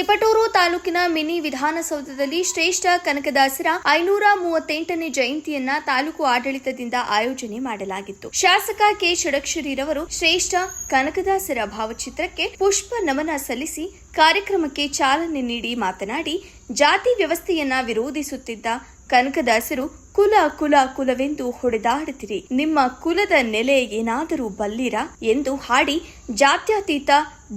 ತಿಪಟೂರು ತಾಲೂಕಿನ ಮಿನಿ ವಿಧಾನಸೌಧದಲ್ಲಿ ಶ್ರೇಷ್ಠ ಕನಕದಾಸರ ಐನೂರ ಮೂವತ್ತೆಂಟನೇ ಜಯಂತಿಯನ್ನ ತಾಲೂಕು ಆಡಳಿತದಿಂದ ಆಯೋಜನೆ ಮಾಡಲಾಗಿತ್ತು. ಶಾಸಕ ಕೆ. ಷಡಕ್ಷರಿರವರು ಶ್ರೇಷ್ಠ ಕನಕದಾಸರ ಭಾವಚಿತ್ರಕ್ಕೆ ಪುಷ್ಪ ನಮನ ಸಲ್ಲಿಸಿ ಕಾರ್ಯಕ್ರಮಕ್ಕೆ ಚಾಲನೆ ನೀಡಿ ಮಾತನಾಡಿ, ಜಾತಿ ವ್ಯವಸ್ಥೆಯನ್ನ ವಿರೋಧಿಸುತ್ತಿದ್ದ ಕನಕದಾಸರು ಕುಲ ಕುಲ ಕುಲವೆಂದು ಹೊಡೆದಾಡುತ್ತಿರಿ. ನಿಮ್ಮ ಕುಲದ ನೆಲೆ ಏನಾದರೂ ಬಲ್ಲಿರಾ? ಎಂದು ಹಾಡಿ ಜಾತ್ಯತೀತ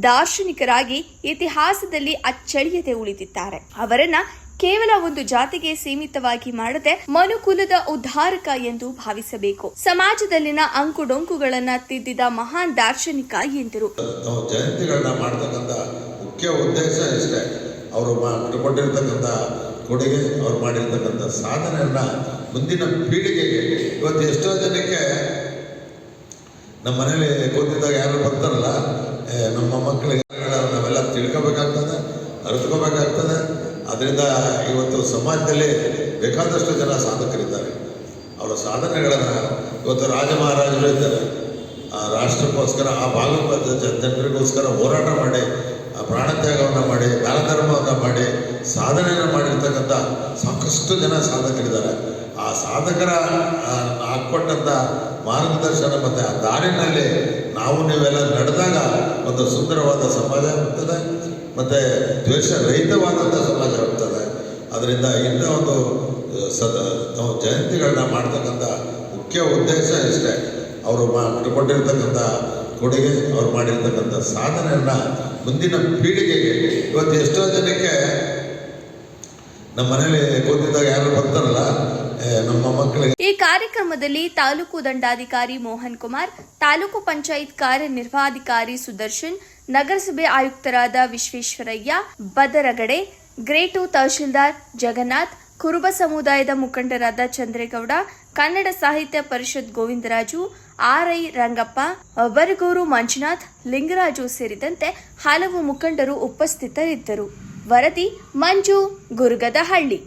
ದಾರ್ಶನಿಕರಾಗಿ ಇತಿಹಾಸದಲ್ಲಿ ಅಚ್ಚಳಿಯದೆ ಉಳಿದಿದ್ದಾರೆ. ಅವರನ್ನ ಕೇವಲ ಒಂದು ಜಾತಿಗೆ ಸೀಮಿತವಾಗಿ ಮಾಡದೆ ಮನುಕುಲದ ಉದ್ಧಾರಕ ಎಂದು ಭಾವಿಸಬೇಕು. ಸಮಾಜದಲ್ಲಿನ ಅಂಕುಡೊಂಕುಗಳನ್ನ ತಿದ್ದಿದ ಮಹಾನ್ ದಾರ್ಶನಿಕ ಎಂದರು. ಜಯಂತಿಗಳನ್ನ ಮಾಡತಕ್ಕಂಥ ಮುಖ್ಯ ಉದ್ದೇಶ ಇಷ್ಟೇ. ಅವರು ಕೊಡುಗೆ, ಅವ್ರು ಮಾಡಿರ್ತಕ್ಕಂಥ ಸಾಧನೆಯನ್ನ ಮುಂದಿನ ಪೀಳಿಗೆಗೆ ಇವತ್ತು ಎಷ್ಟೋ ಜನಕ್ಕೆ ನಮ್ಮ ಮನೇಲಿ ಕೂತಿದ್ದಾಗ ಯಾರು ಬರ್ತಾರಲ್ಲ ನಮ್ಮ ಮಕ್ಕಳಿಗೆ ನಾವೆಲ್ಲ ತಿಳ್ಕೊಬೇಕಾಗ್ತದೆ, ಅರಿತ್ಕೋಬೇಕಾಗ್ತದೆ. ಅದರಿಂದ ಇವತ್ತು ಸಮಾಜದಲ್ಲಿ ಬೇಕಾದಷ್ಟು ಜನ ಸಾಧಕರಿದ್ದಾರೆ. ಅವರ ಸಾಧನೆಗಳನ್ನು ಇವತ್ತು ರಾಜ ಮಹಾರಾಜರು ಇದ್ದಾರೆ. ಆ ರಾಷ್ಟ್ರಕ್ಕೋಸ್ಕರ, ಆ ಭಾಗದ ಜನರಿಗೋಸ್ಕರ ಹೋರಾಟ ಮಾಡಿ, ಆ ಪ್ರಾಣತ್ಯಾಗವನ್ನು ಮಾಡಿ, ದಾನ ಧರ್ಮವನ್ನು ಮಾಡಿ, ಸಾಧನೆಯನ್ನು ಮಾಡಿರ್ತಕ್ಕಂಥ ಸಾಕಷ್ಟು ಜನ ಸಾಧಕರಿದ್ದಾರೆ. ಆ ಸಾಧಕರ ಹಾಕ್ಕೊಟ್ಟಂಥ ಮಾರ್ಗದರ್ಶನ ಮತ್ತು ಆ ದಾರಿನಲ್ಲಿ ನಾವು ನೀವೆಲ್ಲ ನಡೆದಾಗ ಒಂದು ಸುಂದರವಾದ ಸಮಾಜ ಆಗ್ತದೆ, ಮತ್ತು ದ್ವೇಷ ರಹಿತವಾದಂಥ ಸಮಾಜ ಆಗ್ತದೆ. ಅದರಿಂದ ಇಂಥ ಒಂದು ಸದ, ನಾವು ಜಯಂತಿಗಳನ್ನ ಮಾಡ್ತಕ್ಕಂಥ ಮುಖ್ಯ ಉದ್ದೇಶ ಇಷ್ಟೇ. ಅವರು ಮಾಡಿಕೊಂಡಿರ್ತಕ್ಕಂಥ ಕೊಡುಗೆ, ಅವ್ರು ಮಾಡಿರ್ತಕ್ಕಂಥ ಸಾಧನೆಯನ್ನ ಮುಂದಿನ ಪೀಳಿಗೆಗೆ. ಇವತ್ತು ಎಷ್ಟೋ ಜನಕ್ಕೆ ನಮ್ಮ ಮನೇಲಿ ಕೂತಿದ್ದಾಗ ಯಾರು ಬರ್ತಾರಲ್ಲ ನಮ್ಮ ಈ ಕಾರ್ಯಕ್ರಮದಲ್ಲಿ ತಾಲೂಕು ದಂಡಾಧಿಕಾರಿ ಮೋಹನ್ ಕುಮಾರ್, ತಾಲೂಕು ಪಂಚಾಯತ್ ಕಾರ್ಯನಿರ್ವಾಧಿಕಾರಿ ಸುದರ್ಶನ್, ನಗರಸಭೆ ಆಯುಕ್ತರಾದ ವಿಶ್ವೇಶ್ವರಯ್ಯ, ಬದರಗಡೆ, ಗ್ರೇಟು ತಹಶೀಲ್ದಾರ್ ಜಗನ್ನಾಥ್, ಕುರುಬ ಸಮುದಾಯದ ಮುಖಂಡರಾದ ಚಂದ್ರೇಗೌಡ, ಕನ್ನಡ ಸಾಹಿತ್ಯ ಪರಿಷತ್ ಗೋವಿಂದರಾಜು, ಆರ್ಐ ರಂಗಪ್ಪ ಬರಗೂರು ಮಂಜುನಾಥ್, ಲಿಂಗರಾಜು ಸೇರಿದಂತೆ ಹಲವು ಮುಖಂಡರು ಉಪಸ್ಥಿತರಿದ್ದರು. ವರದಿ ಮಂಜು, ಗುರುಗದಹಳ್ಳಿ.